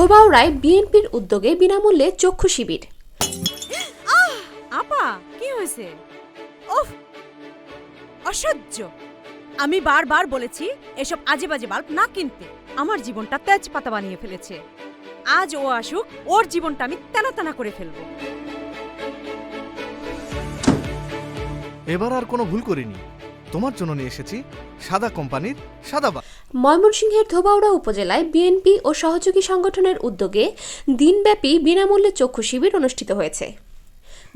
ধোবাউড়ায় বিএনপির উদ্যোগে বিনামূল্যে চক্ষু শিবির। আপা কি হয়েছে? ওফ অসহ্য। আমি বারবার বলেছি এসব আজে বাজে বাল্ব না কিনতে। আমার জীবনটা তেজপাতা বানিয়ে ফেলেছে। আজ ও আসুক ওর জীবনটা আমি তেনা তেনা করে ফেলব। এবার আর কোনো ভুল করিনি। তোমার জন্য নিয়ে এসেছি সাদা কোম্পানির সাদা বা ময়মনসিংহের ধোবাউড়া উপজেলায় বিএনপি ও সহযোগী সংগঠনের উদ্যোগে দিনব্যাপী বিনামূল্যে চক্ষু শিবির অনুষ্ঠিত হয়েছে।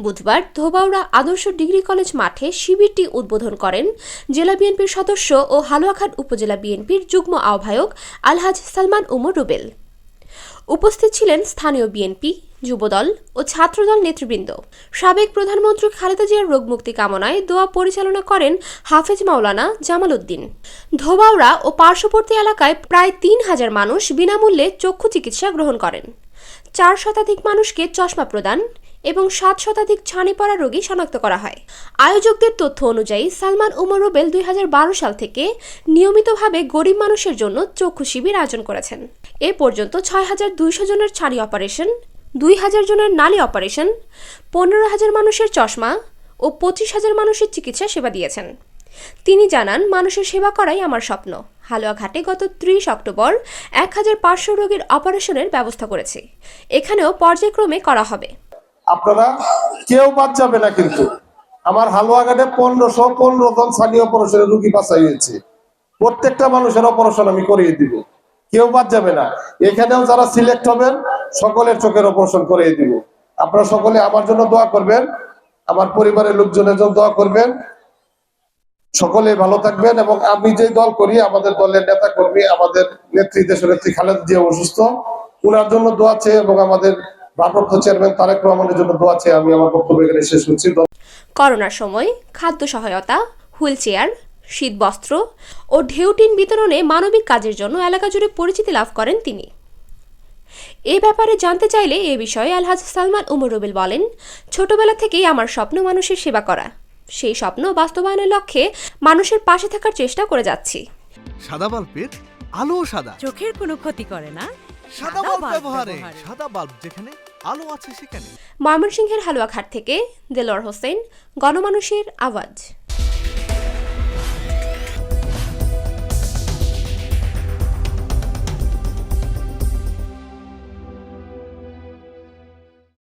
বুধবার ধোবাউড়া আদর্শ ডিগ্রি কলেজ মাঠে শিবিরটি উদ্বোধন করেন জেলা বিএনপির সদস্য ও হালুয়াঘাট উপজেলা বিএনপির যুগ্ম আহ্বায়ক আলহাজ সালমান উমর রুবেল। উপস্থিত ছিলেন স্থানীয় বিএনপি, যুবদল ও ছাত্রদল নেতৃবৃন্দ। সাবেক প্রধানমন্ত্রী খালেদা জিয়ার রোগমুক্তি কামনায় দোয়া পরিচালনা করেন হাফেজ মাওলানা জামাল উদ্দিন। ধোবাউড়া ও পার্শ্ববর্তী এলাকায় প্রায় তিন হাজার মানুষ বিনামূল্যে চক্ষু চিকিৎসা গ্রহণ করেন। চার শতাধিক মানুষকে চশমা প্রদান এবং সাত শতাধিক ছানি পড়া রোগী শনাক্ত করা হয়। আয়োজকদের তথ্য অনুযায়ী, সালমান উমর রুবেল দুই হাজার বারো সাল থেকে নিয়মিতভাবে গরিব মানুষের জন্য চক্ষু শিবির আয়োজন করেছেন। এ পর্যন্ত ছয় হাজার দুইশো জনের ছানি অপারেশন, দুই হাজার জনের নালী অপারেশন, পনেরো হাজার মানুষের চশমা ও পঁচিশ হাজার মানুষের চিকিৎসা সেবা দিয়েছেন। তিনি জানান, মানুষের সেবা করাই আমার স্বপ্ন। হালুয়াঘাটে গত ত্রিশ অক্টোবর এক হাজার পাঁচশো রোগীর অপারেশনের ব্যবস্থা করেছি। এখানেও পর্যায়ক্রমে করা হবে। আপনারা কেউ বাদ যাবে না কিন্তু। আমার হালুয়াঘাটে পনেরোশো পনেরো জন স্থানীয় অপারেশনের রুগী বাঁচাই হয়েছে। প্রত্যেকটা মানুষের অপারেশন আমি করিয়ে দিব। কেউ বাদ যাবে না। এখানেও যারা সিলেক্ট হবেন, সকলের চোখের অপারেশন করিয়ে দিব। আপনারা সকলে আমার জন্য দোয়া করবেন। আমার পরিবারের লোকজনের জন্য দোয়া করবেন। সকলে ভালো থাকবেন এবং আমি যে দল করি, আমাদের দলের নেতা কর্মী, আমাদের নেত্রী দেশ নেত্রী খালেদ জিয়া অসুস্থ ওনার জন্য দোয়া চেয়ে এবং আমাদের ভারপ্রাপ্ত চেয়ারম্যান তারেক রহমানের জন্য দোয়া চেয়ে আমি আমার বক্তব্য এখানে শেষ করছি। করোনার সময় খাদ্য সহায়তা হুইল চেয়ার শীতবস্ত্র ও ঢেউটিন বিতরণে মানবিক কাজের জন্য এলাকা জুড়ে পরিচিতি লাভ করেন তিনি। এ ব্যাপারে জানতে চাইলে এ বিষয়ে আলহাজ সালমান উমর রুবেল বলেন ছোটবেলা থেকেই আমার স্বপ্ন মানুষের সেবা করা। সেই স্বপ্ন বাস্তবায়নের লক্ষ্যে মানুষের পাশে থাকার চেষ্টা করে যাচ্ছি। সাদা বাল্বের আলো সাদা। চোখের কোনো ক্ষতি করে না। সাদা বাল্ব ব্যবহারে। সাদা বাল্ব যেখানে আলো আছে সেখানে। ময়মনসিংহের হালুয়াঘাট থেকে দেলোয়ার হোসেন গণমানুষের আওয়াজ।